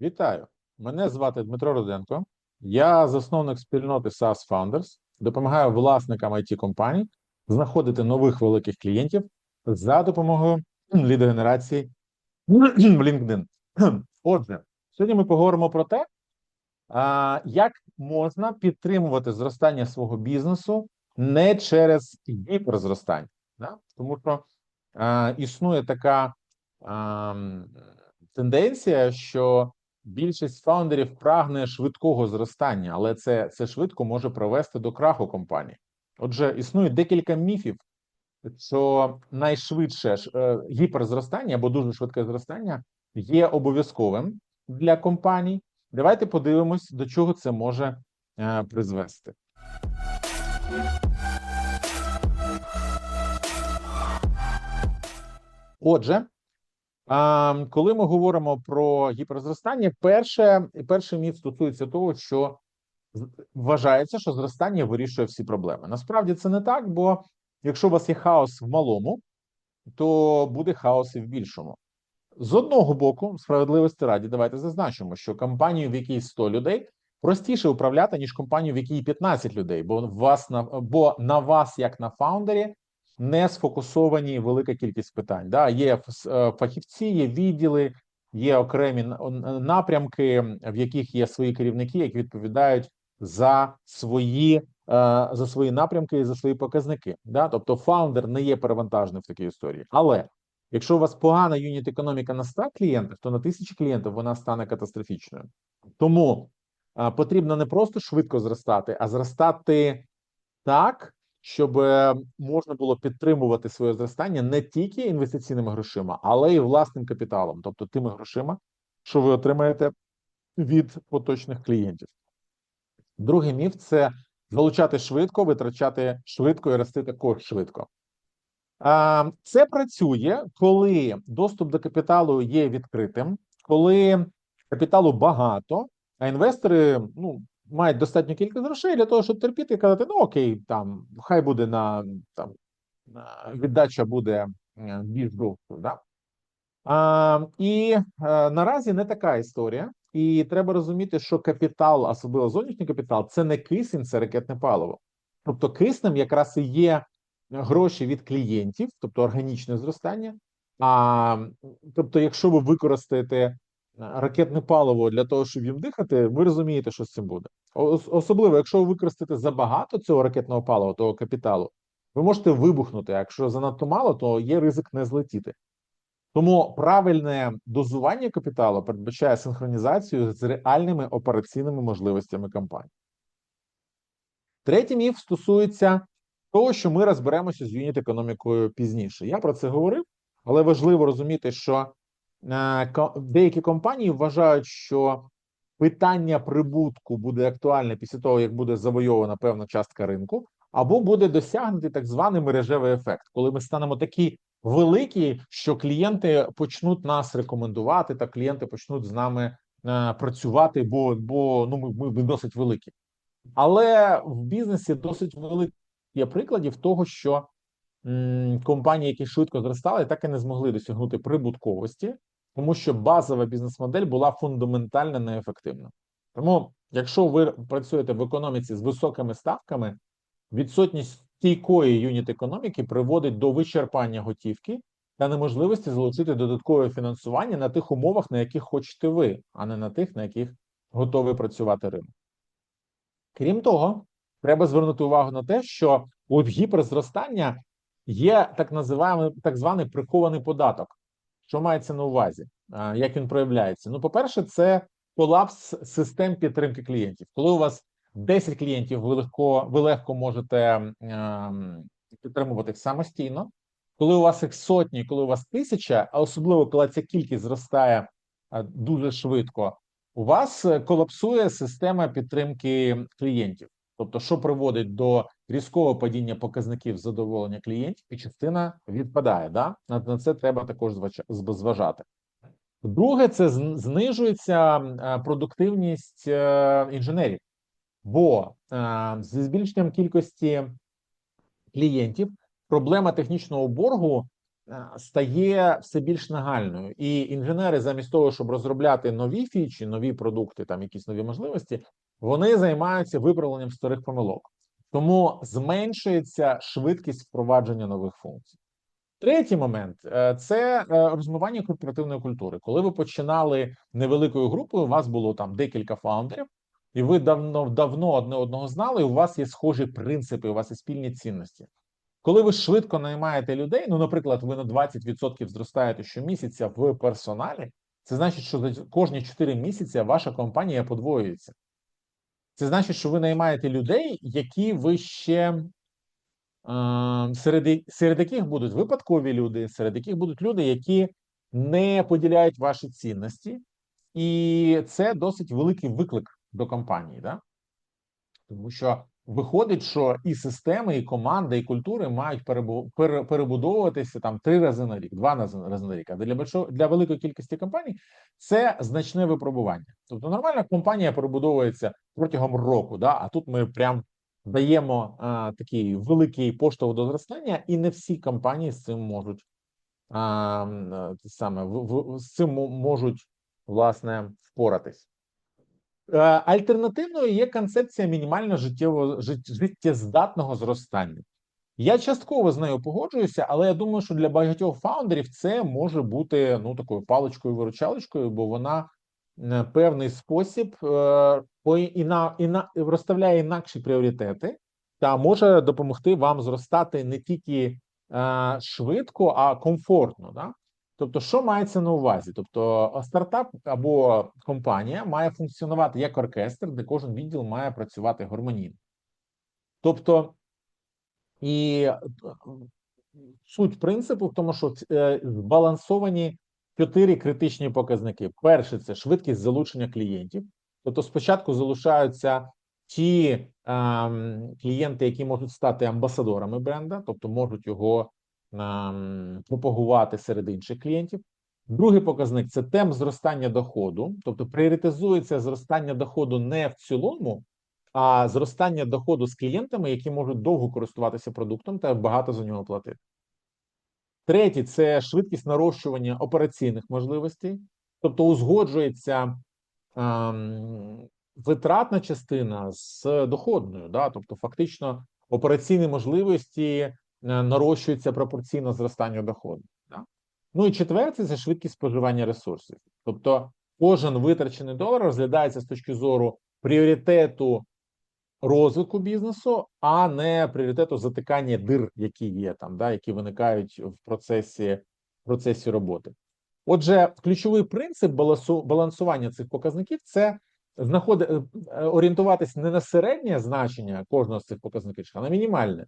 Вітаю! Мене звати Дмитро Руденко. Я засновник спільноти SaaS Founders. Допомагаю власникам it компаній знаходити нових великих клієнтів за допомогою лідогенерації в LinkedIn. Отже, сьогодні ми поговоримо про те, як можна підтримувати зростання свого бізнесу не через гіперзростання. Тому що існує така тенденція, що більшість фаундерів прагне швидкого зростання, але це, це швидко може привести до краху компанії. Отже, існує декілька міфів, що найшвидше е, гіперзростання або дуже швидке зростання є обов'язковим для компаній. Давайте подивимось, до чого це може е, призвести. Отже, коли ми говоримо про гіперзростання, перше, перший міф стосується того, що вважається, що зростання вирішує всі проблеми. Насправді це не так, бо якщо у вас є хаос в малому, то буде хаос і в більшому. З одного боку, справедливості раді, давайте зазначимо, що компанію, в якій 100 людей, простіше управляти, ніж компанію, в якій 15 людей, бо вас на бо на вас, як на фаундері, не сфокусовані велика кількість питань. Да? Є е, фахівці, є відділи, є окремі напрямки, в яких є свої керівники, які відповідають за свої, е, за свої напрямки і за свої показники. Да? Тобто, фаундер не є перевантажений в такій історії. Але якщо у вас погана юніт економіка на 100 клієнтів, то на 1000 клієнтів вона стане катастрофічною. Тому е, потрібно не просто швидко зростати, а зростати так, щоб е, можна було підтримувати своє зростання не тільки інвестиційними грошима, але й власним капіталом, тобто тими грошима, що ви отримаєте від поточних клієнтів. Другий міф це залучати швидко, витрачати швидко і рости також швидко. Це працює, коли доступ до капіталу є відкритим, коли капіталу багато, а інвестори ну, мають достатню кількість грошей для того, щоб терпіти і казати: ну окей, там хай буде на там віддача буде більш довшою. Да? А, і е, наразі не така історія, і треба розуміти, що капітал, особливо зовнішній капітал, це не кисень, це ракетне паливо. Тобто, киснем якраз і є гроші від клієнтів, тобто органічне зростання. А тобто, якщо ви використаєте ракетне паливо для того, щоб їм дихати, ви розумієте, що з цим буде. Особливо, якщо ви використаєте забагато цього ракетного палива, того капіталу, ви можете вибухнути. Якщо занадто мало, то є ризик не злетіти. Тому правильне дозування капіталу передбачає синхронізацію з реальними операційними можливостями компанії. Третій міф стосується того, що ми розберемося з юніт економікою пізніше. Я про це говорив, але важливо розуміти, що е, деякі компанії вважають, що питання прибутку буде актуальне після того, як буде завойована певна частка ринку, або буде досягнутий так званий мережевий ефект, коли ми станемо такі великі, що клієнти почнуть нас рекомендувати, та клієнти почнуть з нами е, працювати, бо, бо ну ми, ми, досить великі. Але в бізнесі досить великі прикладів того, що компанії, які швидко зростали, так і не змогли досягнути прибутковості, тому що базова бізнес-модель була фундаментально неефективна. Тому, якщо ви працюєте в економіці з високими ставками, відсутність стійкої юніт економіки приводить до вичерпання готівки та неможливості залучити додаткове фінансування на тих умовах, на яких хочете ви, а не на тих, на яких готовий працювати ринок. Крім того, треба звернути увагу на те, що у гіперзростання є так називаємо так званий прихований податок. Що мається на увазі? Як він проявляється? Ну, по-перше, це колапс систем підтримки клієнтів. Коли у вас 10 клієнтів, ви легко, ви легко можете ем, підтримувати їх самостійно. Коли у вас їх сотні, коли у вас тисяча, а особливо коли ця кількість зростає дуже швидко, у вас е, колапсує система підтримки клієнтів. Тобто, що приводить до різкого падіння показників задоволення клієнтів, і частина відпадає. Да? На, це треба також зважати. Друге, це знижується е, продуктивність е, інженерів, бо е, зі збільшенням кількості клієнтів проблема технічного боргу стає все більш нагальною, і інженери, замість того, щоб розробляти нові фічі, нові продукти, там якісь нові можливості, вони займаються виправленням старих помилок. Тому зменшується швидкість впровадження нових функцій. Третій момент е, це е, розмивання корпоративної культури. Коли ви починали невеликою групою, у вас було там декілька фаундерів, і ви давно давно одне одного знали. і У вас є схожі принципи, у вас є спільні цінності. Коли ви швидко наймаєте людей, ну, наприклад, ви на 20% зростаєте щомісяця в персоналі, це значить, що за кожні 4 місяці ваша компанія подвоюється. Це значить, що ви наймаєте людей, які ви ще серед, серед яких будуть випадкові люди, серед яких будуть люди, які не поділяють ваші цінності, і це досить великий виклик до компанії, да? тому що виходить, що і системи, і команди, і культури мають перебу- пере- перебудовуватися там три рази на рік, два рази на рік. А для большо- для великої кількості компаній це значне випробування. Тобто нормальна компанія перебудовується протягом року, да? а тут ми прям даємо а, такий великий поштовх до зростання, і не всі компанії з цим можуть а, саме в, в, з цим можуть власне впоратись. Е, Альтернативною є концепція мінімально життєвого жит- життєздатного зростання. Я частково з нею погоджуюся, але я думаю, що для багатьох фаундерів це може бути ну такою паличкою-виручалочкою, бо вона е, певний спосіб е, по іна, іна, розставляє інакші пріоритети та може допомогти вам зростати не тільки швидко, а комфортно. Да? Тобто, що мається на увазі? Тобто, е, стартап або компанія має функціонувати як оркестр, де кожен відділ має працювати гармонійно. Тобто, і е, суть принципу в тому, що е, збалансовані чотири критичні показники. Перше це швидкість залучення клієнтів. Тобто, спочатку залучаються ті ем, клієнти, які можуть стати амбасадорами бренда, тобто можуть його пропагувати серед інших клієнтів. Другий показник це темп зростання доходу, тобто пріоритизується зростання доходу не в цілому, а зростання доходу з клієнтами, які можуть довго користуватися продуктом та багато за нього платити. Третє це швидкість нарощування операційних можливостей, тобто узгоджується ем, витратна частина з доходною, да? тобто фактично операційні можливості е, нарощуються пропорційно зростанню доходу. Да? Ну і четверте це швидкість споживання ресурсів. Тобто кожен витрачений долар розглядається з точки зору пріоритету розвитку бізнесу, а не пріоритету затикання дир, які є там, да, які виникають в процесі, в процесі роботи. Отже, ключовий принцип балансу, балансування цих показників це знаходи, е, е, орієнтуватись не на середнє значення кожного з цих показників, а на мінімальне.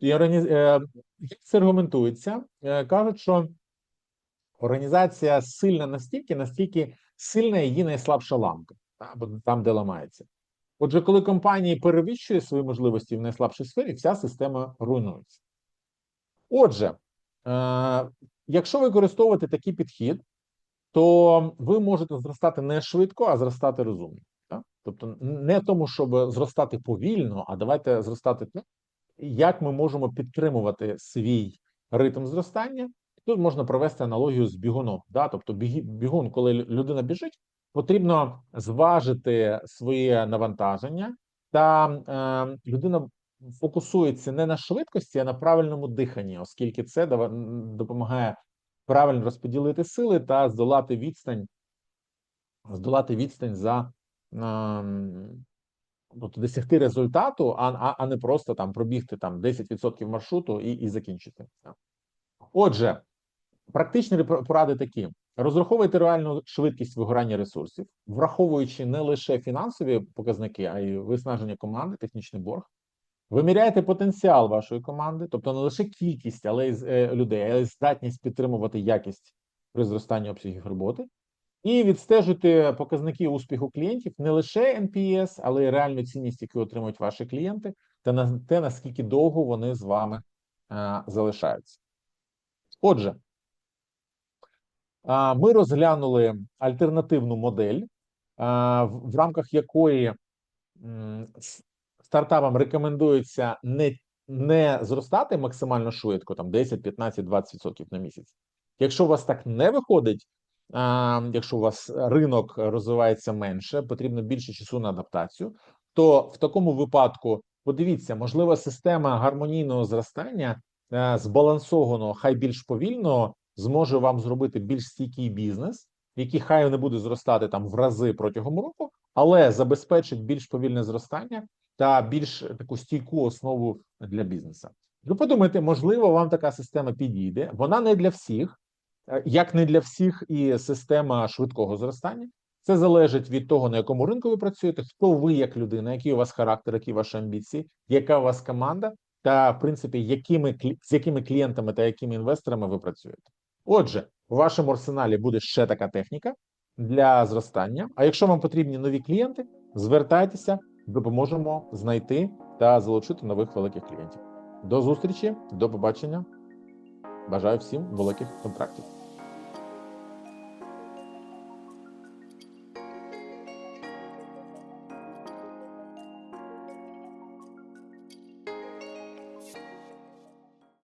І е, як це аргументується, Е, кажуть, що організація сильна настільки, настільки сильна її найслабша ламка, там, де ламається. Отже, коли компанії перевищує свої можливості в найслабшій сфері, вся система руйнується. Отже, е, якщо використовувати такий підхід, то ви можете зростати не швидко, а зростати розумно. Тобто, не тому, щоб зростати повільно, а давайте зростати так, як ми можемо підтримувати свій ритм зростання. Тут можна провести аналогію з бігуном. Да? Тобто, бігун, коли людина біжить, потрібно зважити своє навантаження, та е, людина фокусується не на швидкості, а на правильному диханні, оскільки це допомагає правильно розподілити сили та здолати відстань, здолати відстань за ем, тобто досягти результату, а, а, а не просто там пробігти там 10% маршруту і, і закінчити. Отже, практичні поради такі: розраховуйте реальну швидкість вигорання ресурсів, враховуючи не лише фінансові показники, а й виснаження команди, технічний борг. Виміряєте потенціал вашої команди, тобто не лише кількість, але й е, людей, але й здатність підтримувати якість при зростанні обсягів роботи. І відстежуйте показники успіху клієнтів не лише NPS, але й реальну цінність, яку отримують ваші клієнти, та на те, наскільки довго вони з вами е, залишаються. Отже, а, ми розглянули альтернативну модель, а, в в рамках якої м, стартапам рекомендується не не зростати максимально швидко, там 10, 15, 20% на місяць. Якщо у вас так не виходить, а, якщо у вас ринок розвивається менше, потрібно більше часу на адаптацію, то в такому випадку подивіться, можливо, система гармонійного зростання е, збалансованого, хай більш повільного, зможе вам зробити більш стійкий бізнес, який хай не буде зростати там в рази протягом року, але забезпечить більш повільне зростання та більш таку стійку основу для бізнесу. Ви подумайте, можливо, вам така система підійде. Вона не для всіх, як не для всіх, і система швидкого зростання. Це залежить від того, на якому ринку ви працюєте, хто ви як людина, який у вас характер, які ваші амбіції, яка у вас команда, та в принципі, якими з якими клієнтами та якими інвесторами ви працюєте. Отже, у вашому арсеналі буде ще така техніка для зростання. А якщо вам потрібні нові клієнти, звертайтеся, допоможемо знайти та залучити нових великих клієнтів. До зустрічі, до побачення. Бажаю всім великих контрактів.